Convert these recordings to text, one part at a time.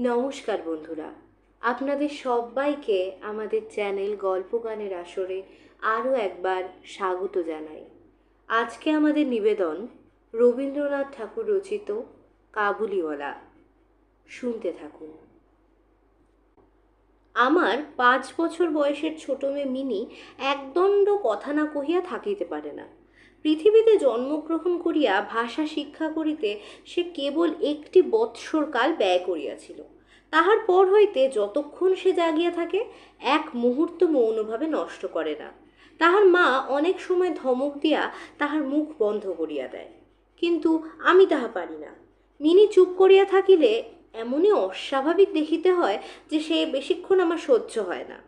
নমস্কার বন্ধুরা। আপনাদের সবাইকে আমাদের চ্যানেল গল্প গানের আসরে আরও একবার স্বাগত জানাই। আজকে আমাদের নিবেদন রবীন্দ্রনাথ ঠাকুর রচিত কাবুলিওয়ালা। শুনতে থাকুন। আমার পাঁচ বছর বয়সের ছোট মেয়ে মিনি একদণ্ড কথা না কহিয়া থাকিতে পারে না। পৃথিবীতে জন্মগ্রহণ করিয়া ভাষা শিক্ষা করিতে সে কেবল একটি বৎসর কাল ব্যয় করিয়াছিল। তাহার পর হইতে যতক্ষণ সে জাগিয়া থাকে, এক মুহূর্ত মৌনভাবে নষ্ট করে না। তাহার মা অনেক সময় ধমক দিয়া তাহার মুখ বন্ধ করিয়া দেয়। কিন্তু আমি তাহা পারি না। মিনি চুপ করিয়া থাকিলে এমনই অস্বাভাবিক দেখিতে হয় যে সে বেশিক্ষণ আমার সহ্য হয় না।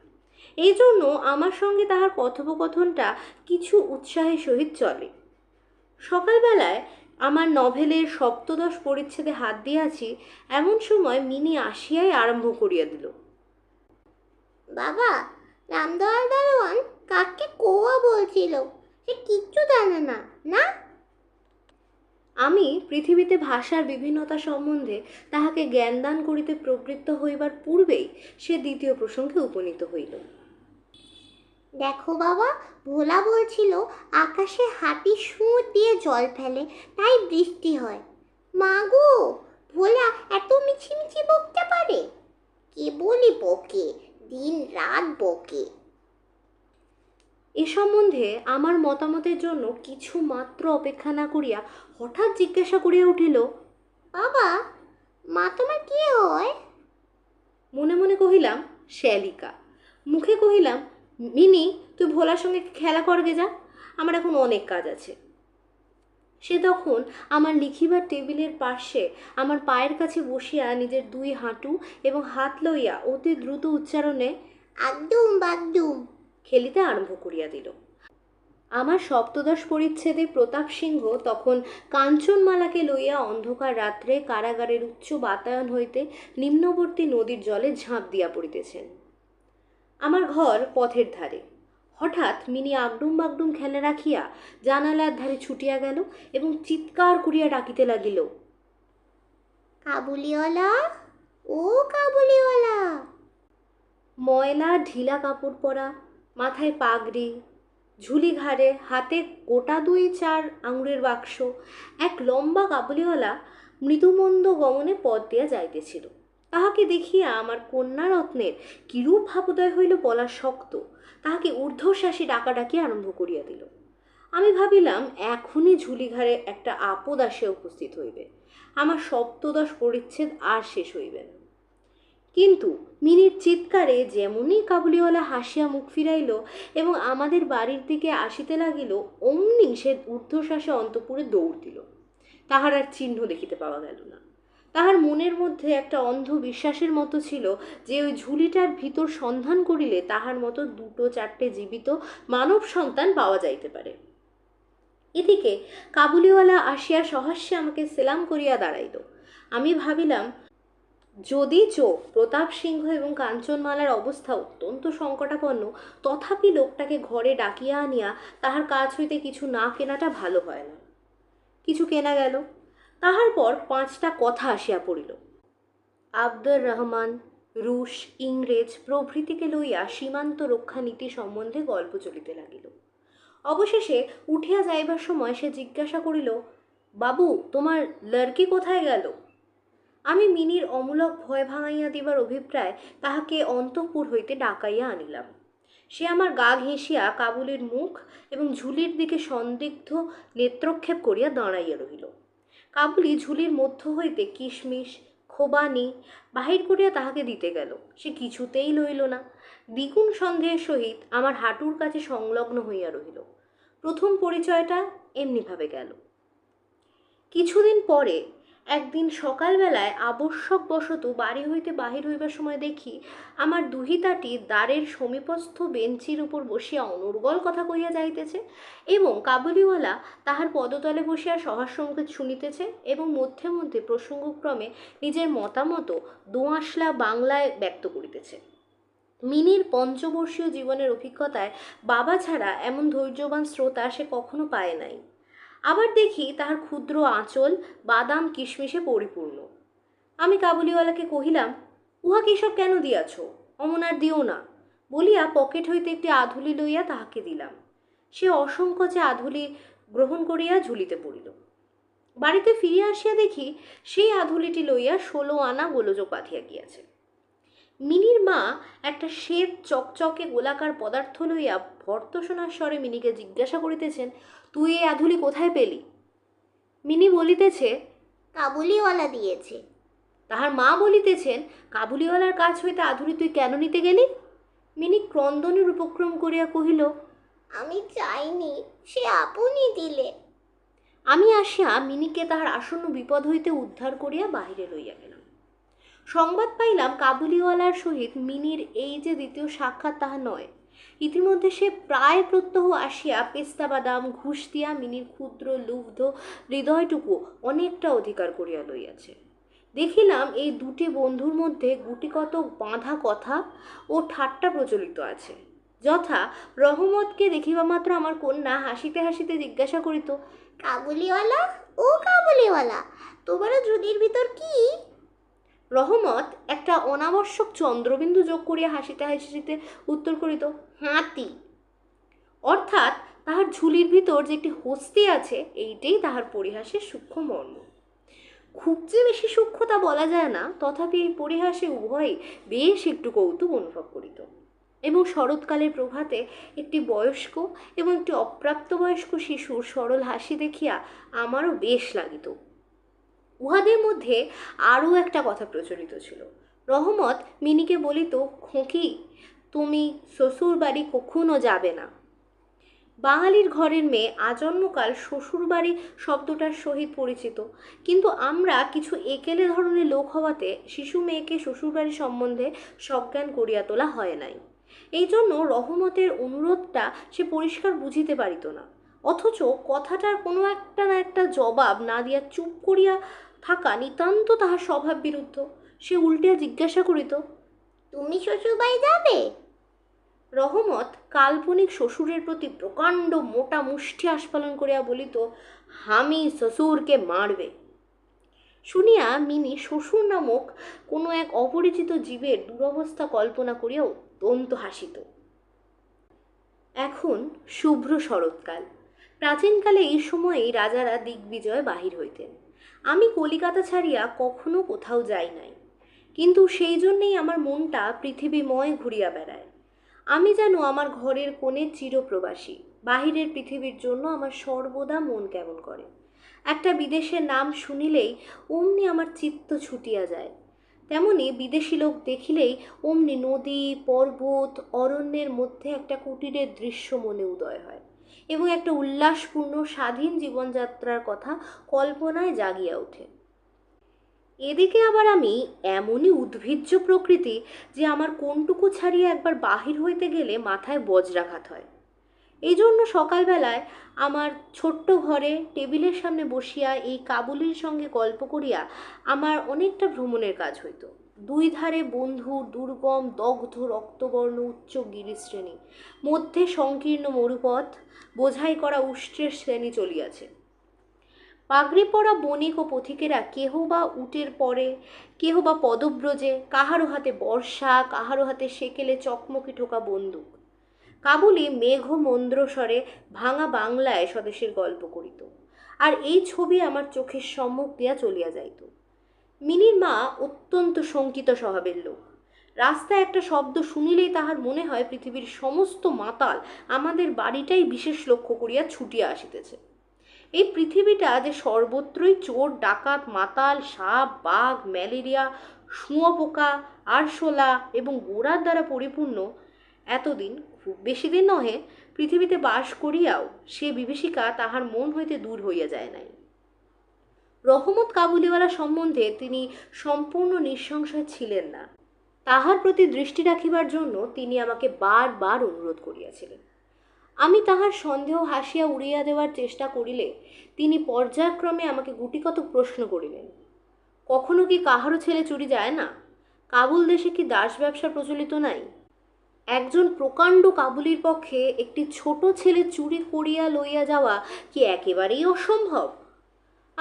এই জন্য আমার সঙ্গে তাহার কথোপকথনটা কিছু উৎসাহের সহিত চলে। সকালবেলায় আমার নভেলের সপ্তদশ পরিচ্ছেদে হাত দিয়াছি এমন সময় মিনি আসিয়াই আরম্ভ করিয়া দিল। বাবা রামদয়াল দারোয়ান কাককে কোয়া বলছিল? সে কিচ্ছু জানে না না? আমি পৃথিবীতে ভাষার বিভিন্নতা সম্বন্ধে তাহাকে জ্ঞানদান করিতে প্রবৃত্ত হইবার পূর্বেই সে দ্বিতীয় প্রসঙ্গে উপনীত হইল। দেখো বাবা ভোলা বলছিল আকাশে হাতি সুঁড় দিয়ে জল ফেলে তাই বৃষ্টি হয়। মা গো ভোলা এত মিছিমিছি বকতে পারে? কে বলি বকে? দিন রাত বকে। এ সম্বন্ধে আমার মতামতের জন্য কিছু মাত্র অপেক্ষা না করিয়া হঠাৎ জিজ্ঞাসা করিয়া উঠিল বাবা মা তোমার কে হয়? মনে মনে কহিলাম শ্যালিকা। মুখে কহিলাম মিনি তুই ভোলার সঙ্গে খেলা করবে যা। আমার এখন অনেক কাজ আছে। সে তখন আমার লিখিবার টেবিলের পার্শ্বে আমার পায়ের কাছে বসিয়া নিজের দুই হাঁটু এবং হাত লইয়া অতি দ্রুত উচ্চারণে একদম বাগদুম। খেলিতে আরম্ভ করিয়া দিল। আমার সপ্তদশ পরিচ্ছেদে প্রতাপ সিংহ তখন কাঞ্চনমালাকে লইয়া অন্ধকার রাত্রে কারাগারের উচ্চ বাতায়ন হইতে নিম্নবর্তী নদীর জলে ঝাঁপ দিয়া পড়িতেছেন। আমার ঘর পথের ধারে। হঠাৎ মিনি আগডুম বাগডুম খেলা রাখিয়া জানালার ধারে ছুটিয়া গেল এবং চিৎকার করিয়া ডাকিতে লাগিল, কাবুলিওয়ালা, ও কাবুলিওয়ালা! ময়লা, ঢিলা কাপড় পরা, মাথায় পাগড়ি ঝুলি ঘাড়ে হাতে গোটা দুই চার আঙুরের বাক্স, এক লম্বা কাবুলিওয়ালা মৃদুমন্দ গমনে পথ দিয়া যাইতেছিল। তাহাকে দেখিয়া আমার কন্যা রত্নের কিরূপ ভাবোদয় হইল বলা শক্ত। তাহাকে ঊর্ধ্বশ্বাসী ডাকাডাকি আরম্ভ করিয়া দিল। আমি ভাবিলাম, এখনই ঝুলিঘাড়ে একটা আপদ আসিয়া উপস্থিত হইবে। আমার সপ্তদশ পরিচ্ছেদ আর শেষ হইবে না। কিন্তু মিনির চিৎকারে যেমনই কাবুলিওয়ালা হাসিয়া মুখ ফিরাইল এবং আমাদের বাড়ির দিকে আসিতে লাগিল, অমনি সে ঊর্ধ্বশ্বাসে অন্তপুরে দৌড় দিল। তাহার আর চিহ্ন দেখিতে পাওয়া গেল না। তাহার মনের মধ্যে একটা অন্ধ বিশ্বাসের মতো ছিল যে ওই ঝুলিটার ভিতর সন্ধান করিলে তাহার মতো দুটো চারটে জীবিত মানব সন্তান পাওয়া যাইতে পারে। এদিকে কাবুলিওয়ালা আসিয়া সহাস্যে আমাকে সেলাম করিয়া দাঁড়াইল। আমি ভাবিলাম, যদি চোখ প্রতাপ সিংহ এবং কাঞ্চনমালার অবস্থা অত্যন্ত সংকটাপন্ন, তথাপি লোকটাকে ঘরে ডাকিয়া আনিয়া তাহার কাছ হইতে কিছু না কেনাটা ভালো হয় না। কিছু কেনা গেল। তাহার পর পাঁচটা কথা আসিয়া পড়িল। আব্দুর রহমান, রুশ, ইংরেজ প্রভৃতিকে লইয়া সীমান্ত রক্ষা নীতি সম্বন্ধে গল্প চলিতে লাগিল। অবশেষে উঠিয়া যাইবার সময় সে জিজ্ঞাসা করিল, বাবু, তোমার লড়কি কোথায় গেল? আমি মিনির অমূলক ভয় ভাঙাইয়া দিবার অভিপ্রায় তাহাকে অন্তঃপুর হইতে ডাকাইয়া আনিলাম। সে আমার গা ঘেঁষিয়া কাবুলের মুখ এবং ঝুলির দিকে সন্দিগ্ধ নেত্রক্ষেপ করিয়া দাঁড়াইয়া রহিল। কাবুলি ঝুলির মধ্য হইতে কিশমিশ, খোবানি, বাহির করিয়া তাহাকে দিতে গেল। সে কিছুতেই লইল না। দ্বিগুণ সন্দেহের সহিত আমার হাঁটুর কাছে সংলগ্ন হইয়া রহিল। প্রথম পরিচয়টা এমনিভাবে গেল। কিছুদিন পরে একদিন সকালবেলায় আবশ্যকবশত বাড়ি হইতে বাহির হইবার সময় দেখি, আমার দুহিতাটি দ্বারের সমীপস্থ বেঞ্চির উপর বসিয়া অনর্গল কথা কইয়া যাইতেছে এবং কাবুলিওয়ালা তাহার পদতলে বসিয়া সহাস্যমুখে শুনিতেছে এবং মধ্যে মধ্যে প্রসঙ্গক্রমে নিজের মতামত দোঁয়াশলা বাংলায় ব্যক্ত করিতেছে। মিনির পঞ্চবর্ষীয় জীবনের অভিজ্ঞতায় বাবা ছাড়া এমন ধৈর্যবান শ্রোতা সে কখনো পায় নাই। আবার দেখি তাহার ক্ষুদ্র আঁচল বাদাম কিশমিশে পরিপূর্ণ। আমি কাবুলিওয়ালাকে কহিলাম উহাকে এসব কেন দিয়াছ? অমন আর দিও না। বলিয়া পকেট হইতে একটি আধুলি লইয়া তাহাকে দিলাম। সে অসংকোচে আধুলি গ্রহণ করিয়া ঝুলিতে পড়িল। বাড়িতে ফিরিয়া আসিয়া দেখি সেই আধুলিটি লইয়া ষোলো আনা গোলযোগ বাঁধিয়া গিয়াছে। মিনির মা একটা শ্বেত চকচকে গোলাকার পদার্থ লইয়া ভর্তসনার স্বরে মিনিকে জিজ্ঞাসা করিতেছেন তুই এই আধুলি কোথায় পেলি? মিনি বলিতেছে কাবুলিওয়ালা দিয়েছে। তাহার মা বলিতেছেন কাবুলিওয়ালার কাজ হইতে আধুলি তুই কেন নিতে গেলি? মিনি ক্রন্দনের উপক্রম করিয়া কহিল আমি চাইনি সে আপনি দিলে। আমি আসিয়া মিনিকে তাহার আসন্ন বিপদ হইতে উদ্ধার করিয়া বাহিরে লইয়া গেলাম। সংবাদ পাইলাম কাবুলিওয়ালার সহিত মিনির এই যে দ্বিতীয় সাক্ষাৎ, তাহা নয়। ইতিমধ্যে সে প্রায় প্রত্যহ আসিয়া পেস্তা বাদাম, ঘুষ দিয়া মিনির ক্ষুদ্র লুব্ধ হৃদয়টুকু অনেকটা অধিকার করিয়া লইয়াছে। দেখিলাম এই দুটি বন্ধুর মধ্যে গুটিকত বাঁধা কথা ও ঠাট্টা প্রচলিত আছে। যথা রহমতকে দেখিবা মাত্র আমার কন্যা হাসিতে হাসিতে জিজ্ঞাসা করিত, কাবুলিওয়ালা? ও কাবুলিওয়ালা, তোমার ঝুড়ির ভিতর কি? রহমত একটা অনাবশ্যক চন্দ্রবিন্দু যোগ করিয়া হাসিতে হাসিতে উত্তর করিত, হাতি। অর্থাৎ তাহার ঝুলির ভিতর যে একটি হস্তি আছে, এইটাই তাহার পরিহাসের সূক্ষ্ম মর্ম। খুব যে বেশি সূক্ষ্ম তা বলা যায় না, তথাপি এই পরিহাসে উভয়ই বেশ একটু কৌতুক অনুভব করিত। এবং শরৎকালের প্রভাতে একটি বয়স্ক এবং একটি অপ্রাপ্তবয়স্ক শিশুর সরল হাসি দেখিয়া আমারও বেশ লাগিত। উহাদের মধ্যে আরও একটা কথা প্রচলিত ছিল। রহমত মিনিকে বলিত, খোঁকি, তুমি শ্বশুর বাড়ি কখনো যাবে না। বাঙালির ঘরের মেয়ে আজন্মকাল শ্বশুরবাড়ি শব্দটার সহিত পরিচিত। কিন্তু আমরা কিছু একেলে ধরনের লোক হওয়াতে শিশু মেয়েকে শ্বশুরবাড়ি সম্বন্ধে সজ্ঞান করিয়া তোলা হয় নাই। এই জন্য রহমতের অনুরোধটা সে পরিষ্কার বুঝিতে পারিত না। অথচ কথাটার কোনো একটা না একটা জবাব না দিয়া চুপ করিয়া থাকা নিতান্ত তাহার স্বভাব বিরুদ্ধ। সে উল্টিয়া জিজ্ঞাসা করিত, তুমি শ্বশুরবাড়ি যাবে? রহমত কাল্পনিক শ্বশুরের প্রতি প্রকাণ্ড মোটা মুষ্টি আস্ফালন করিয়া বলিত হামি শ্বশুরকে মারবে। শুনিয়া মিনি শ্বশুর নামক কোনো এক অপরিচিত জীবের দুরবস্থা কল্পনা করিয়া অত্যন্ত হাসিত। এখন শুভ্র শরৎকাল। প্রাচীনকালে এই সময়েই রাজারা দিগ্বিজয় বাহির হইতেন। আমি কলিকাতা ছাড়িয়া কখনো কোথাও যাই নাই। কিন্তু সেই জন্যেই আমার মনটা পৃথিবীময় ঘুরিয়া বেড়ায়। আমি যেন আমার ঘরের কোণে চিরপ্রবাসী, বাহিরের পৃথিবীর জন্য আমার সর্বদা মন কেমন করে। একটা বিদেশের নাম শুনিলেই অমনি আমার চিত্ত ছুটিয়া যায়। তেমনি বিদেশি লোক দেখিলেই অমনি নদী, পর্বত, অরণ্যের মধ্যে একটা কুটিরের দৃশ্য মনে উদয় হয়। এবং একটা উল্লাসপূর্ণ স্বাধীন জীবনযাত্রার কথা কল্পনায় জাগিয়া ওঠে। এদিকে আবার আমি এমনই উদ্ভিজ্জ প্রকৃতি যে আমার কোনটুকু ছাড়িয়ে একবার বাহির হইতে গেলে মাথায় বজ্রাঘাত হয়। এই জন্য সকালবেলায় আমার ছোট্ট ঘরে টেবিলের সামনে বসিয়া এই কাবুলির সঙ্গে গল্প করিয়া আমার অনেকটা ভ্রমণের কাজ হইতো। দুই ধারে বন্ধু, দুর্গম, দগ্ধ, রক্তবর্ণ, উচ্চ গিরিশ্রেণী মধ্যে সংকীর্ণ মরুপথ, বোঝাই করা উষ্ট্রের শ্রেণি চলিয়াছে। পাগড়ি পরা বণিক ও পথিকেরা কেহ বা উটের পরে, কেহ বা পদব্রজে, কাহারো হাতে বর্ষা, কাহারো হাতে সেকেলে চকমকি ঠোকা বন্দুক। কাবুলি মেঘ মন্দ্রস্বরে ভাঙা বাংলায় স্বদেশের গল্প করিত। আর এই ছবি আমার চোখের সম্মুখ দিয়া চলিয়া যাইত। মিনির মা অত্যন্ত শঙ্কিত স্বভাবের লোক। রাস্তায় একটা শব্দ শুনিলেই তাহার মনে হয় পৃথিবীর সমস্ত মাতাল আমাদের বাড়িটাই বিশেষ লক্ষ্য করিয়া ছুটিয়া আসিতেছে। এই পৃথিবীটা যে সর্বত্রই চোর, ডাকাত, মাতাল, সাপ, বাঘ, ম্যালেরিয়া শুঁয়োপোকা আরশোলা এবং গোড়ার দ্বারা পরিপূর্ণ, এতদিন খুব বেশি দিন নহে, পৃথিবীতে বাস করিয়াও সে বিভীষিকা তাহার মন হইতে দূর হইয়া যায় নাই। রহমত কাবুলিওয়ালা সম্বন্ধে তিনি সম্পূর্ণ নিঃসংশয় ছিলেন না। তাহার প্রতি দৃষ্টি রাখিবার জন্য তিনি আমাকে বারবার অনুরোধ করিয়াছিলেন। আমি তাহার সন্দেহ হাসিয়া উড়িয়া দেওয়ার চেষ্টা করিলে তিনি পর্যায়ক্রমে আমাকে গুটিকত প্রশ্ন করিলেন, কখনো কি কাহারও ছেলে চুরি যায় না? কাবুল দেশে কি দাস ব্যবসা প্রচলিত নাই? একজন প্রকাণ্ড কাবুলির পক্ষে একটি ছোট ছেলে চুরি করিয়া লইয়া যাওয়া কি একেবারেই অসম্ভব?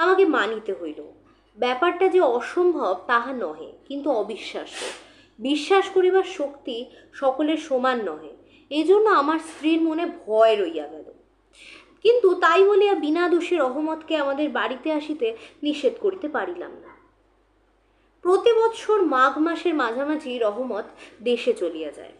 আমাকে মানিতে হইল। ব্যাপারটা যে অসম্ভব, তাহা নহে, কিন্তু অবিশ্বাস্য। বিশ্বাস করিবার শক্তি সকলের সমান নহে। এই জন্য আমার স্ত্রীর মনে ভয় রইয়া গেল। কিন্তু তাই বলিয়া বিনা দোষে রহমতকে আমাদের বাড়িতে আসিতে নিষেধ করিতে পারিলাম না। প্রতি বৎসর মাঘ মাসের মাঝামাঝি রহমত দেশে চলিয়া যায়।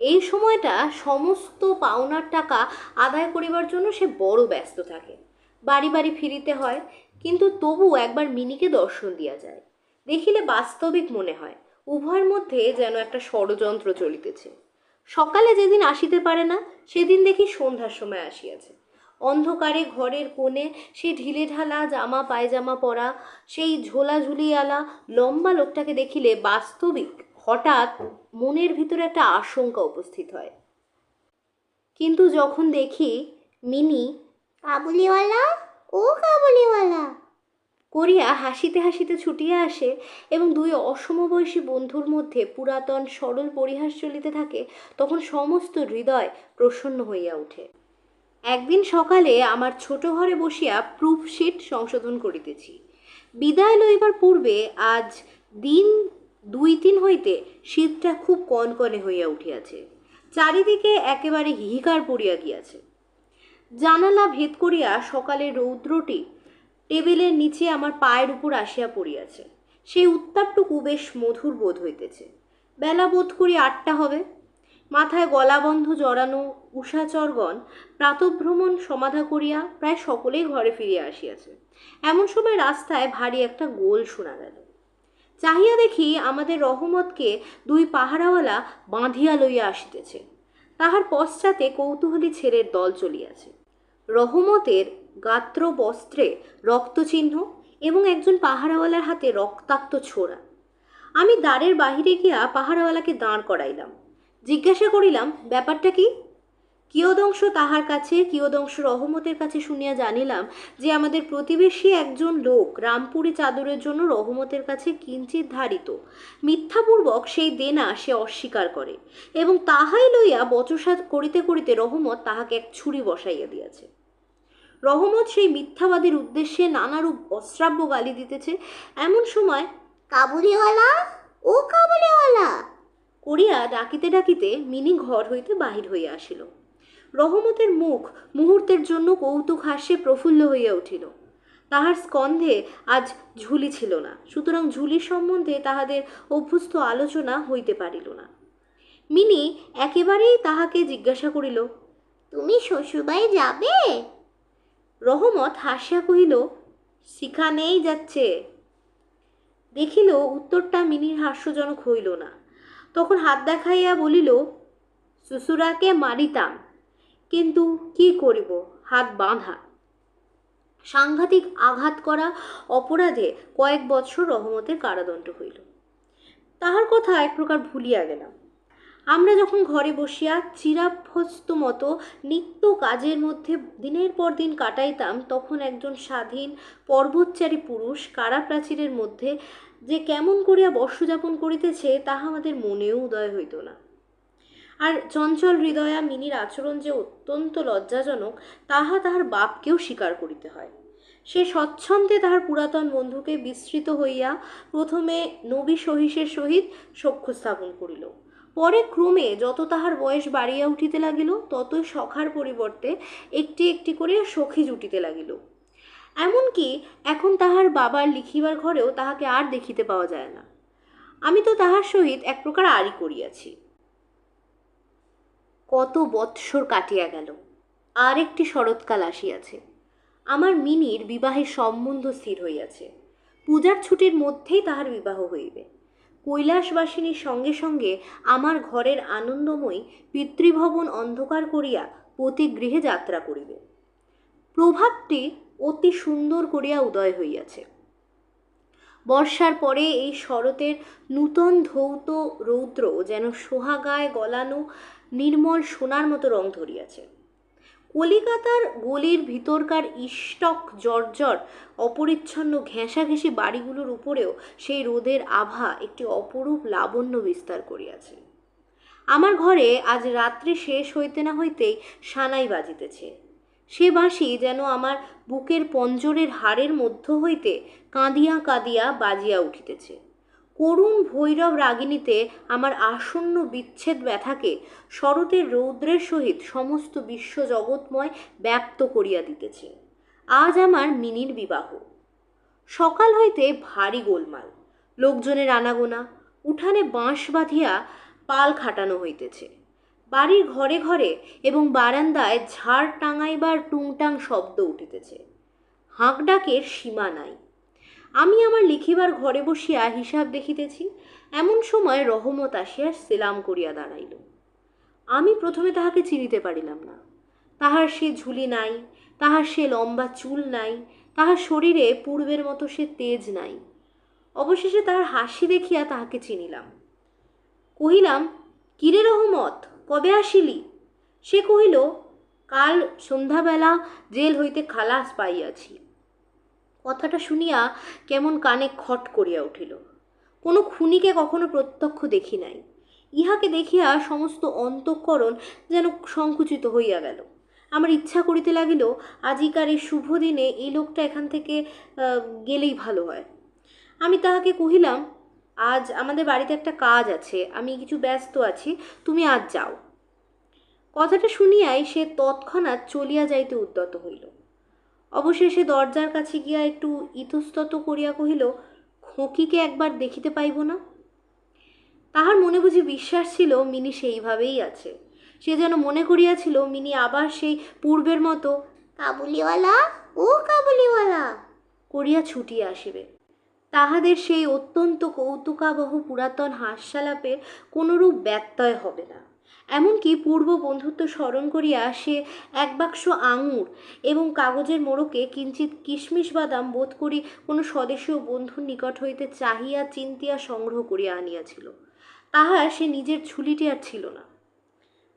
এই সময়টা সমস্ত পাওনার টাকা আদায় করিবার জন্য সে বড় ব্যস্ত থাকে। বাড়ি বাড়ি ফিরিতে হয় কিন্তু তবু একবার মিনিকে দর্শন দিয়া যায়। দেখিলে বাস্তবিক মনে হয়, উভয়ের মধ্যে যেন একটা ষড়যন্ত্র চলিতেছে। সকালে যেদিন আসিতে পারে না, সেদিন দেখি সন্ধ্যার সময় আসিয়াছে। অন্ধকারে ঘরের কোণে সেই ঢিলে ঢালা জামা, পায়জামা পরা, সেই ঝোলা ঝুলিয়ালা লম্বা লোকটাকে দেখিলে বাস্তবিক, হঠাৎ মনের ভিতরে একটা আশঙ্কা উপস্থিত হয়। কিন্তু যখন দেখি মিনি কাবুলিওয়ালা ও কাবুলিওয়ালা। করিয়া হাসিতে হাসিতে ছুটিয়া আসে এবং দুই অসমবয়সী বন্ধুর মধ্যে পুরাতন সরল পরিহাস চলিতে থাকে, তখন সমস্ত হৃদয় প্রসন্ন হইয়া ওঠে। একদিন সকালে আমার ছোট ঘরে বসিয়া প্রুফ প্রুফশিট সংশোধন করিতেছি। বিদায় লইবার পূর্বে আজ দিন দুই তিন হইতে শীতটা খুব কনকনে হইয়া উঠিয়াছে। চারিদিকে একেবারে হিহিকার পড়িয়া গিয়াছে। জানালা ভেদ করিয়া সকালের রৌদ্রটি টেবিলের নিচে আমার পায়ের উপর আসিয়া পড়িয়াছে। সেই উত্তাপটুকু বেশ মধুর বোধ হইতেছে। বেলা বোধ করি আটটা হবে। মাথায় গলাবন্ধ জড়ানো উষাচরগণ প্রাতভ্রমণ সমাধা করিয়া প্রায় সকলেই ঘরে ফিরিয়া আসিয়াছে। এমন সময় রাস্তায় ভারী একটা গোল শোনা গেল। চাহিয়া দেখি আমাদের রহমতকে দুই পাহারাওয়ালা বাঁধিয়া লইয়া আসিতেছে। তাহার পশ্চাতে কৌতূহলী ছেলের দল চলিয়াছে। রহমতের গাত্র বস্ত্রে রক্তচিহ্ন এবং একজন পাহারাওয়ালার হাতে রক্তাক্ত ছোড়া। আমি দ্বারের বাহিরে গিয়া পাহারাওয়ালাকে দাঁড় করাইলাম। জিজ্ঞাসা করিলাম, ব্যাপারটা কি? কিয়দংশ তাহার কাছে, কিয়দংশ রহমতের কাছে শুনিয়া জানিলাম যে আমাদের প্রতিবেশী একজন লোক রামপুরি চাদরের জন্য রহমতের কাছে কিঞ্চিত ধারিত। মিথ্যাপূর্বক সেই দেনা সে অস্বীকার করে এবং তাহাই লইয়া বচসা করিতে করিতে রহমত তাহাকে এক ছুরি বসাইয়া দিয়াছে। রহমত সেই মিথ্যাবাদীর উদ্দেশ্যে নানারূপ অশ্রাব্য গালি দিতেছে। এমন সময় কাবুলিওয়ালা? ও কাবুলিওয়ালা! করিয়া ডাকিতে ডাকিতে মিনি ঘর হইতে বাহির হইয়া আসিল। রহমতের মুখ মুহূর্তের জন্য কৌতুক হাস্যে প্রফুল্ল হইয়া উঠিল। তাহার স্কন্ধে আজ ঝুলি ছিল না সুতরাং ঝুলি সম্বন্ধে তাহাদের অভ্যস্ত আলোচনা হইতে পারিল না। মিনি একেবারেই তাহাকে জিজ্ঞাসা করিল তুমি শ্বশুরবাড়ি যাবে? রহমত হাসিয়া কহিল, সেখানেই যাচ্ছে। দেখিল উত্তরটা মিনির হাস্যজনক হইল না। তখন হাত দেখাইয়া বলিল, শ্বশুরাকে মারিতাম, কিন্তু কি করিব? হাত বাঁধা। সাংঘাতিক আঘাত করা অপরাধে কয়েক বৎসর রহমতের কারাদণ্ড হইল। তাহার কথা এক প্রকার ভুলিয়া গেলাম। আমরা যখন ঘরে বসিয়া চিরাভ্যস্ত মতো নিত্য কাজের মধ্যে দিনের পর দিন কাটাইতাম, তখন একজন স্বাধীন পর্বতচারী পুরুষ কারাপ্রাচীরের মধ্যে যে কেমন করিয়া বর্ষযাপন করিতেছে, তাহা আমাদের মনেও উদয় হইত না। আর চঞ্চল হৃদয়া মিনির আচরণ যে অত্যন্ত লজ্জাজনক, তাহা তাহার বাপকেও স্বীকার করিতে হয়। সে স্বচ্ছন্দে তাহার পুরাতন বন্ধুকে বিস্তৃত হইয়া প্রথমে নবী সহিসের সহিত সখ্য স্থাপন করিল। পরে ক্রমে যত তাহার বয়স বাড়িয়া উঠিতে লাগিল, ততই সখার পরিবর্তে একটি একটি করিয়া সখী জুটিতে লাগিল। এমনকি এখন তাহার বাবার লিখিবার ঘরেও তাহাকে আর দেখিতে পাওয়া যায় না। আমি তো তাহার সহিত এক প্রকার আড়ি করিয়াছি। কত বৎসর কাটিয়া গেল, আর একটি শরৎকাল আসিয়াছে। আমার মিনির বিবাহের সম্বন্ধ স্থির হইয়াছে। পূজার ছুটির মধ্যেই তাহার বিবাহ হইবে। কৈলাসবাসিনীর সঙ্গে সঙ্গে আমার ঘরের আনন্দময়ী পিতৃভবন অন্ধকার করিয়া প্রতি গৃহে যাত্রা করিবে। প্রভাতটি অতি সুন্দর করিয়া উদয় হইয়াছে। বর্ষার পরে এই শরতের নূতন ধৌত রৌদ্র যেন সোহাগায় গলানো নির্মল সোনার মতো রং ধরিয়াছে। কলিকাতার গলির ভিতরকার ইষ্টক জর্জর, অপরিচ্ছন্ন ঘেঁষাঘেঁষি বাড়িগুলোর উপরেও সেই রোদের আভা একটি অপরূপ লাবণ্য বিস্তার করিয়াছে। আমার ঘরে আজ রাত্রি শেষ হইতে না হইতেই সানাই বাজিতেছে। সে বাঁশি যেন আমার বুকের পঞ্জরের হাড়ের মধ্য হইতে কাঁদিয়া কাঁদিয়া বাজিয়া উঠিতেছে। করুণ ভৈরব রাগিনীতে আমার আসন্ন বিচ্ছেদ ব্যথাকে শরতের রৌদ্রের সহিত সমস্ত বিশ্ব জগৎময় ব্যপ্ত করিয়া দিতেছে। আজ আমার মিনির বিবাহ। সকাল হইতে ভারী গোলমাল। লোকজনের আনাগোনা, উঠানে বাঁশ বাঁধিয়া পাল খাটানো হইতেছে। বাড়ির ঘরে ঘরে এবং বারান্দায় ঝাড় টাঙাইবার টুংটাং শব্দ উঠিতেছে। হাঁক ডাকের সীমা নাই। আমি আমার লিখিবার ঘরে বসিয়া হিসাব দেখিতেছি, এমন সময় রহমত আসিয়া সেলাম করিয়া দাঁড়াইল। আমি প্রথমে তাহাকে চিনিতে পারিলাম না। তাহার সে ঝুলি নাই, তাহার সে লম্বা চুল নাই, তাহার শরীরে পূর্বের মতো সে তেজ নাই। অবশেষে তাহার হাসি দেখিয়া তাহাকে চিনিলাম। কহিলাম, কিরে রহমত, কবে আসিলি? সে কহিল, কাল সন্ধ্যাবেলা জেল হইতে খালাস পাইয়াছি। কথাটা শুনিয়া কেমন কানে খট করিয়া উঠিল। কোনো খুনিকে কখনো প্রত্যক্ষ দেখি নাই। ইহাকে দেখিয়া সমস্ত অন্তঃকরণ যেন সংকুচিত হইয়া গেল। আমার ইচ্ছা করিতে লাগিল, আজিকার এই শুভ দিনে এই লোকটা এখান থেকে গেলেই ভালো হয়। আমি তাহাকে কহিলাম, আজ আমাদের বাড়িতে একটা কাজ আছে, আমি কিছু ব্যস্ত আছি, তুমি আজ যাও। কথাটা শুনিয়াই সে তৎক্ষণাৎ চলিয়া যাইতে উদ্যত হইল। অবশেষে দরজার কাছে গিয়া একটু ইতস্তত করিয়া কহিল, খোকিকে একবার দেখিতে পাইব না? তাহার মনে বুঝি বিশ্বাস ছিল মিনি সেইভাবেই আছে। সে যেন মনে করিয়াছিল মিনি আবার সেই পূর্বের মতো, কাবুলিওয়ালা, ও কাবুলিওয়ালা! করিয়া ছুটিয়া আসিবে। তাহাদের সেই অত্যন্ত কৌতুকাবহ পুরাতন হাস্যালাপের কোনরূপ ব্যত্যয় হবে না। এমনকি পূর্ব বন্ধুত্ব স্মরণ করিয়া সে এক বাক্স আঙুর এবং কাগজের মোড়কে কিঞ্চিত কিশমিশ বাদাম বোধ করি কোনো স্বদেশীয় বন্ধুর নিকট হইতে চাহিয়া, চিন্তিয়া, সংগ্রহ করিয়া আনিয়াছিল। তাহার সে নিজের ঝুলিটি আর ছিল না।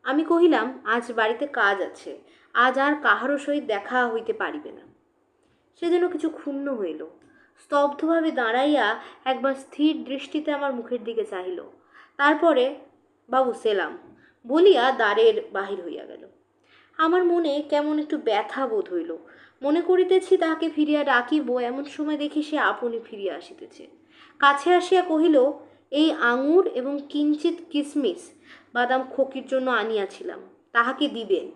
আমি কহিলাম, আজ বাড়িতে কাজ আছে। আজ আর কাহারও সহিত দেখা হইতে পারিবে না। সে যেন কিছু ক্ষুণ্ণ হইল। স্তব্ধভাবে দাঁড়াইয়া একবার স্থির দৃষ্টিতে আমার মুখের দিকে চাহিল। তারপরে, বাবু, সেলাম। বলিয়া দ্বারের বাহির হইয়া গেল। আমার মনে কেমন একটু ব্যথা বোধ হইল। মনে করিতেছি তাহাকে ফিরিয়া ডাকিব, এমন সময় দেখি সে আপনি ফিরিয়া আসিতেছে। কাছে আসিয়া কহিল, এই আঙুর এবং কিঞ্চিত কিসমিস বাদাম খকির জন্য আনিয়াছিলাম, তাহাকে দিবেন।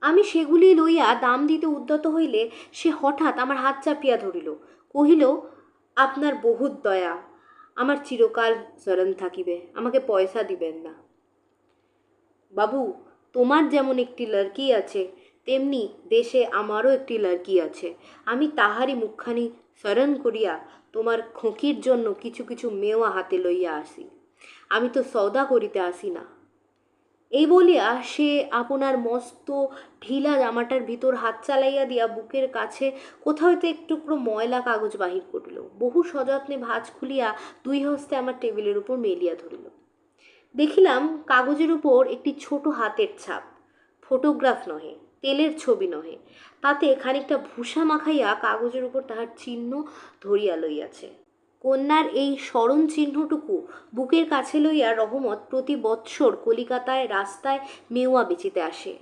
আমি সেগুলি লইয়া দাম দিতে উদ্যত হইলে সে হঠাৎ আমার হাত চাপিয়া ধরিল। কহিল, আপনার বহুত দয়া, আমার চিরকাল স্মরণ থাকিবে, আমাকে পয়সা দিবেন না। বাবু, তোমার যেমন একটি লড়কি আছে, তেমনি দেশে আমারও একটি লড়কি আছে। আমি তাহারই মুখখানি স্মরণ করিয়া তোমার খোঁকির জন্য কিছু কিছু মেওয়া হাতে লইয়া আসি। আমি তো সওদা করিতে আসি না। এই বলিয়া সে আপনার মস্ত ঢিলা জামাটার ভিতর হাত চালাইয়া দিয়া বুকের কাছে কোথাও হইতে একটু টুকরো ময়লা কাগজ বাহির করিল। বহু সযত্নে ভাঁজ খুলিয়া দুই হস্তে আমার টেবিলের উপর মেলিয়া ধরিল। দেখিলাম কাগজের উপর একটি ছোট হাতের ছাপ। ফটোগ্রাফ নহে, তেলের ছবি নহে। তাতে খানিকটা ভূষা মাখাইয়া কাগজের উপর তাহার চিহ্ন ধরিয়া লইয়াছে। কন্যার এই স্মরণ চিহ্নটুকু বুকের কাছে লইয়া রহমত প্রতি বৎসর কলিকাতায় রাস্তায় মেওয়া বেচিতে আসে।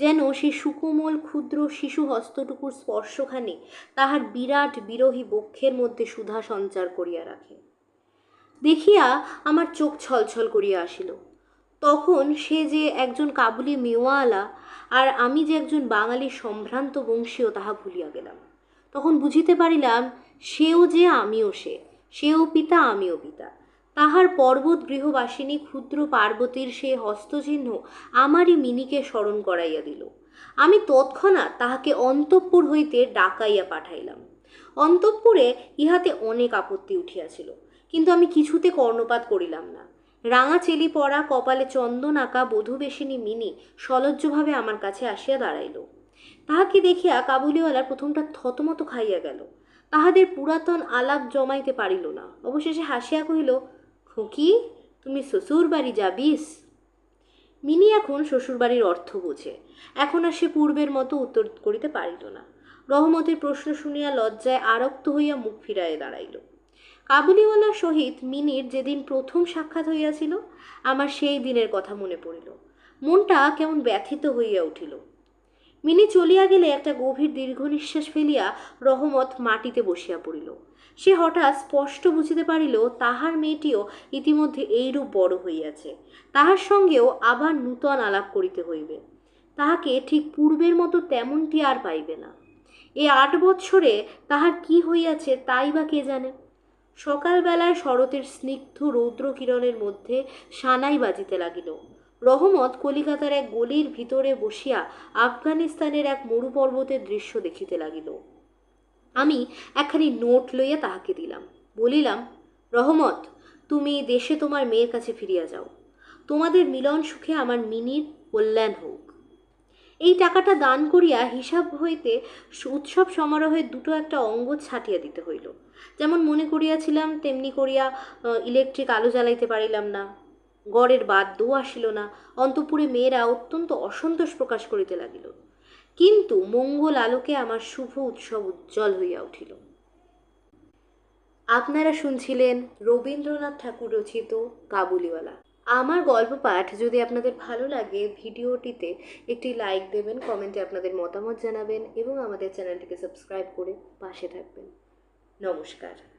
যেন সে সুকোমল ক্ষুদ্র শিশু হস্তটুকুর স্পর্শখানি তাহার বিরাট বিরোহী বক্ষের মধ্যে সুধা সঞ্চার করিয়া রাখে। দেখিয়া আমার চোখ ছলছল করিয়া আসিল। তখন সে যে একজন কাবুলি মেওয়ালা আর আমি যে একজন বাঙালি সম্ভ্রান্ত বংশীয় তাহা ভুলিয়া গেলাম। তখন বুঝিতে পারিলাম, সেও যে আমিও সে, সেও পিতা, আমিও পিতা। তাহার পর্বত গৃহবাসিনী ক্ষুদ্র পার্বতীর সে হস্তচিহ্ন আমারই মিনিকে স্মরণ করাইয়া দিল। আমি তৎক্ষণাৎ তাহাকে অন্তঃপুর হইতে ডাকাইয়া পাঠাইলাম। অন্তঃপুরে ইহাতে অনেক আপত্তি উঠিয়াছিল। কিন্তু আমি কিছুতে কর্ণপাত করিলাম না। রাঙা চেলি পরা, কপালে চন্দন আঁকা বধূবেশিনী মিনি, সলজ্জভাবে আমার কাছে আসিয়া দাঁড়াইল। তাহাকে দেখিয়া কাবুলিওয়ালা প্রথমটা থতমত খাইয়া গেল। তাহাদের পুরাতন আলাপ জমাইতে পারিল না। অবশেষে হাসিয়া কহিল খুকি তুমি শ্বশুর বাড়ি যাবিস? মিনি এখন শ্বশুরবাড়ির অর্থ বোঝে। এখন আর সে পূর্বের মতো উত্তর করিতে পারিল না। রহমতের প্রশ্ন শুনিয়া লজ্জায় আরক্ত হইয়া মুখ ফিরাইয়া দাঁড়াইল। কাবুলিওয়ালার সহিত মিনির যেদিন প্রথম সাক্ষাৎ হইয়াছিল, আমার সেই দিনের কথা মনে পড়িল। মনটা কেমন ব্যথিত হইয়া উঠিল। মিনি চলিয়া গেলে একটা গভীর দীর্ঘ নিঃশ্বাস ফেলিয়া রহমত মাটিতে বসিয়া পড়িল। সে হঠাৎ স্পষ্ট বুঝিতে পারিল, তাহার মেয়েটিও ইতিমধ্যে এইরূপ বড় হইয়াছে। তাহার সঙ্গেও আবার নূতন আলাপ করিতে হইবে। তাহাকে ঠিক পূর্বের মতো তেমনটি আর পাইবে না। এ আট বৎসরে তাহার কি হইয়াছে তাই বা কে জানে? সকালবেলায় শরতের স্নিগ্ধ রৌদ্র কিরণের মধ্যে সানাই বাজিতে লাগিল। রহমত কলিকাতার এক গলির ভিতরে বসিয়া আফগানিস্তানের এক মরুপর্বতের দৃশ্য দেখিতে লাগিল। আমি একখানি নোট লইয়া তাহাকে দিলাম। বলিলাম, রহমত, তুমি দেশে তোমার মেয়ের কাছে ফিরিয়া যাও। তোমাদের মিলন সুখে আমার মিনির কল্যাণ হোক। এই টাকাটা দান করিয়া হিসাব হইতে উৎসব সমারোহের দুটো একটা অঙ্গ ছাটিয়া দিতে হইল। যেমন মনে করিয়াছিলাম, তেমনি করিয়া ইলেকট্রিক আলো জ্বালাইতে পারিলাম না। গড়ের বাদ্যও আসিল না। অন্তপুরে মেয়েরা অত্যন্ত অসন্তোষ প্রকাশ করিতে লাগিল। কিন্তু মঙ্গল আলোকে আমার শুভ উৎসব উজ্জ্বল হইয়া উঠিল। আপনারা শুনছিলেন রবীন্দ্রনাথ ঠাকুর রচিত কাবুলিওয়ালা। আমার গল্প পাঠ যদি আপনাদের ভালো লাগে, ভিডিওটিতে একটি লাইক দেবেন কমেন্টে আপনাদের মতামত জানাবেন এবং আমাদের চ্যানেলটিকে সাবস্ক্রাইব করে পাশে থাকবেন। নমস্কার।